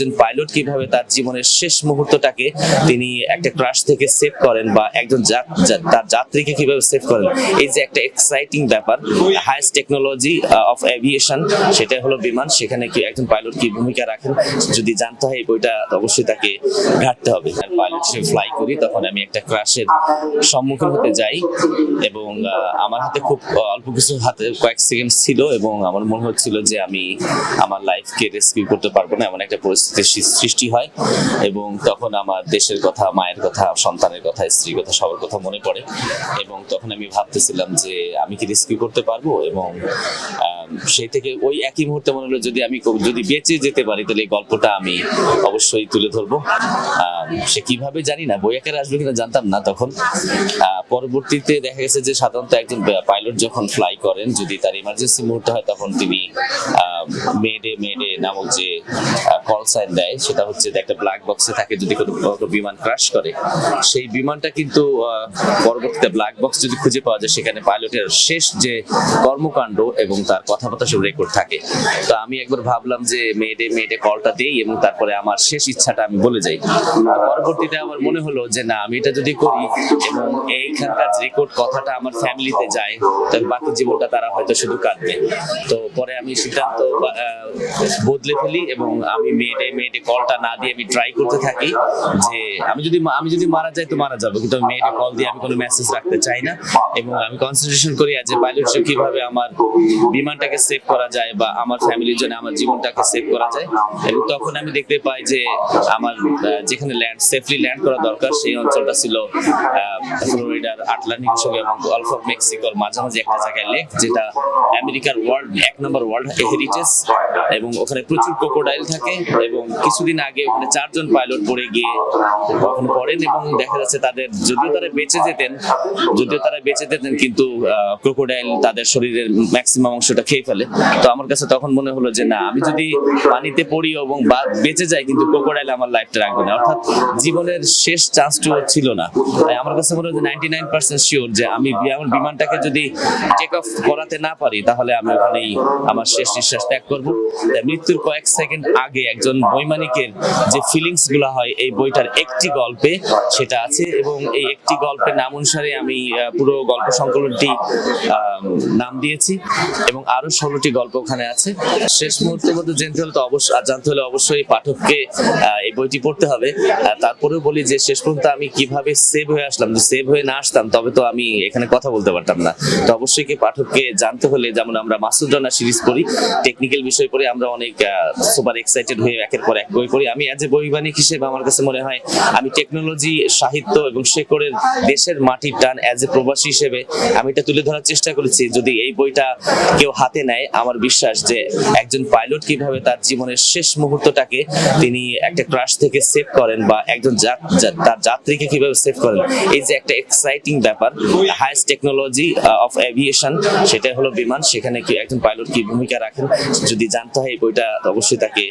একজন পাইলট কীভাবে তার জীবনের শেষ মুহূর্তটাকে তিনি একটা ক্রাশ থেকে সেভ করেন বা একজন তার যাত্রীকে কীভাবে সেভ করেন, এই যে একটা এক্সাইটিং ব্যাপার হাইস্ট টেকনোলজি অফ এভিয়েশন সেটা হলো বিমান, সেখানে কি একজন পাইলট কি ভূমিকা রাখেন, যদি জানতে হয় এই বইটা, অবশ্যই তাকে ঘাটতে হবে। পাইলট হিসেবে ফ্লাই করি, তখন আমি একটা ক্রাশের সম্মুখীন হতে যাই এবং আমার হাতে খুব অল্প কিছু হাতে কয়েক সেকেন্ড ছিল এবং আমার মনে হচ্ছিল যে আমি আমার লাইফকে রেস্কিউ করতে পারব না, এমন একটা পরিস্থিতির সৃ- সৃষ্টি হয় এবং তখন আমার দেশের কথা, মায়ের কথা, সন্তানের কথা, স্ত্রীর কথা, সবার কথা মনে পড়ে এবং তখন আমি ভাবতেছিলাম যে আমি কি রেস্কিউ করতে পারব এবং সেই থেকে ওই একই মুহূর্তে মনে হলো যদি আমি যদি বেঁচে যেতে পারি তাহলে এই গল্পটা আমি অবশ্যই তুলে ধরবো। সে কীভাবে জানি না, বই আকারে আসবে কিনা জানতাম না তখন। পরবর্তীতে দেখা গেছে যে সাধারণত একজন পাইলট যখন ফ্লাই করেন, যদি তার ইমার্জেন্সি মুহূর্তে হয় তখন তিনি মেডে মেডে নামক যে কল সাইন দেয়, সেটা হচ্ছে একটা ব্ল্যাক বক্সে থাকে যদি কোনো বিমান ক্রাশ করে, সেই বিমানটা কিন্তু পরবর্তীতে ব্ল্যাক বক্স যদি খুঁজে পাওয়া যায়, সেখানে পাইলটের শেষ যে কর্মকাণ্ড এবং তার কথাবার্তা সব রেকর্ড থাকে। তো আমি একবার ভাবলাম যে মেয়েডে মেয়েডে কলটা দেই এবং তারপরে আমার শেষ ইচ্ছাটা আমি বলে যাই। পরবর্তীতে আমার মনে হলো যে না, আমি এটা যদি করি এবং এইখানকার রেকর্ড কথাটা আমার ফ্যামিলিতে যায়, তাহলে বাকি জীবনটা তারা হয়তো শুধু কাঁদবে। তো পরে আমি সিদ্ধান্ত বদলে ফেলি এবং আমি মেয়েডে মেয়েডে কলটা না দিয়ে আমি ট্রাই করতে থাকি যে আমি যদি আমি যদি মারা যাই তো মারা যাব। কিন্তু আমি মেয়েডে কল দিয়ে আমি কোনো মেসেজ রাখতে চাই না। এবং আমি কনসেন্ট্রেশন করি যে পাইলট কীভাবে আমার বিমানটাকে সেভ করা যায় বা আমার ফ্যামিলির জন্য আমার জীবনটাকে সেভ করা যায়। এবং তখন আমি দেখতে পাই যে আমার যেখানে ল্যান্ড সেফলি ল্যান্ড করা দরকার সেই অঞ্চলটা ছিল ফ্লোরিডার আটলান্টিক সঙ্গে এবং গলফ অফ মেক্সিকোর মাঝামাঝি একটা জায়গায় লেক যেটা আমেরিকার ওয়ার্ল্ড এক নম্বর ওয়ার্ল্ড হেরিটেজ এবং ওখানে প্রচুর ক্রোকোডাইল থাকে এবং কিছুদিন আগে ওখানে চারজন পাইলট পড়ে গিয়ে ওখানে পড়েন এবং দেখা যাচ্ছে তাদের, যদিও তারা বেঁচে যেতেন, যদিও তারা বেঁচে যেতেন, কিন্তু ক্রোকোডাইল তাদের শরীরের ম্যাক্সিমাম অংশটা খেয়ে ফেলে। তো আমার কাছে তখন মনে হলো যে, না, আমি যদি পানিতে পড়ি এবং বেঁচে যাই, কিন্তু ক্রোকোডাইল আমার লাইফটা রাখবে না। অর্থাৎ জীবনের শেষ চান্সটুকু ছিল না। তাই আমার কাছে মনে হয় যে নাইনটি নাইন পার্সেন্ট শিওর যে, আমি আমার বিমানটাকে যদি টেক অফ করাতে না পারি, তাহলে আমি ওখানেই আমার শেষ নিঃশ্বাস ত্যাগ করব। মৃত্যুর কয়েক সেকেন্ড আগে একজন বৈমানিকের যে ফিলিংসগুলো হয় এই বইটার একটি গল্পে সেটা আছে এবং এই একটি গল্পের নাম অনুসারে আমি পুরো গল্প সংকলনটি নাম দিয়েছি এবং আরও ষোলোটি গল্প ওখানে আছে। শেষ মুহূর্তের মধ্যে জানতে হলে তো অবশ্যই জানতে হলে অবশ্যই পাঠককে এই বইটি পড়তে হবে। তারপরেও বলি যে শেষ পর্যন্ত আমি কীভাবে সেভ হয়ে আসলাম, যে সেভ হয়ে না আসতাম, তবে তো আমি এখানে কথা বলতে পারতাম না। তো অবশ্যই কি পাঠককে জানতে হলে, যেমন আমরা মাসুদ রানা সিরিজ পড়ি টেকনিক্যাল বিষয় পড়ে আমরা অনেক সুপার এক্সাইটেড হয়ে একের পর এক। বই পড়ি। আমি অ্যাজ এ বৈবানিক হিসেবে আমার কাছে মনে হয়, আমি টেকনোলজি সাহিত্য এবং শেকড়ের দেশের মাটির টান অ্যাজ এ প্রবাসী হিসেবে আমি এটা তুলে ধরার চেষ্টা করেছি। যদি এই বইটা কেউ হাতে নেয়, আমার বিশ্বাস যে একজন পাইলট কীভাবে তার জীবনের শেষ মুহূর্তটাকে তিনি একটা ক্রাশ থেকে সেভ করেন বা একজন তার যাত্রীকে কীভাবে সেভ করেন, এই যে একটা এক্সাইটিং ব্যাপার। হাইস্ট টেকনোলজি অফ এভিয়েশন সেটা হলো বিমান। সেখানে কি একজন পাইলট কি ভূমিকা রাখেন? যদি জানতে হয় এই বইটা, অবশ্যই তাকে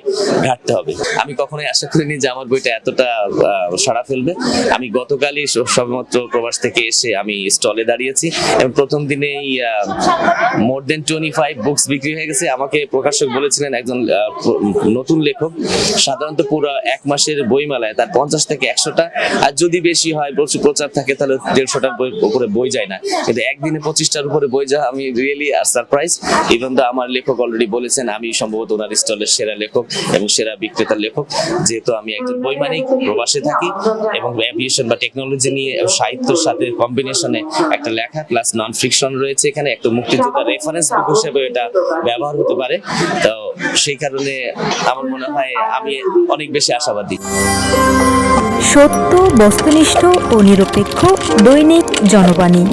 ঘাটতে হবে। আমি কখনোই আশা করিনি যে আমার বইটা এতটা সাড়া ফেলবে। আমি গতকালই সবেমাত্র প্রবাস থেকে এসে আমি স্টলে দাঁড়িয়েছি এবং প্রথম দিনেই more than twenty five books বিক্রি হয়ে গেছে। আমাকে প্রকাশক বলেছিলেন একজন নতুন লেখক, সাধারণত পুরো এক মাসের বইমেলায় তার পঞ্চাশ থেকে একশোটা। আর যদি বেশি হয় প্রচুর প্রচার থাকে, তাহলে দেড়শোটার বই, উপরে বই যায় না। কিন্তু একদিনে পঁচিশটার উপরে বই যা আমি রিয়েলি আর সারপ্রাইজ ইভেন দা আমার লেখক অলরেডি বলেছেন, আমি সম্ভবত ওনার স্টলের সেরা লেখক এবং সেরা বিক্রেতার লেখক। যেহেতু আমি একজন বৈমানিক, প্রবাসে থাকি এবং অ্যাভিয়েশন বা টেকনোলজি নিয়ে সাহিত্যের সাথে কম্বিনেশনে একটা লেখা প্লাস নন ফিকশন রয়েছে এখানে, একটা মুক্তিযোদ্ধা রেফারেন্স বুক হিসেবে এটা ব্যবহার হতে পারে। তো সেই কারণে আমার মনে হয় আমি অনেক বেশি আশাবাদী। সত্য, বস্তুনিষ্ঠ ও নিরপেক্ষ দৈনিক জনবাণী।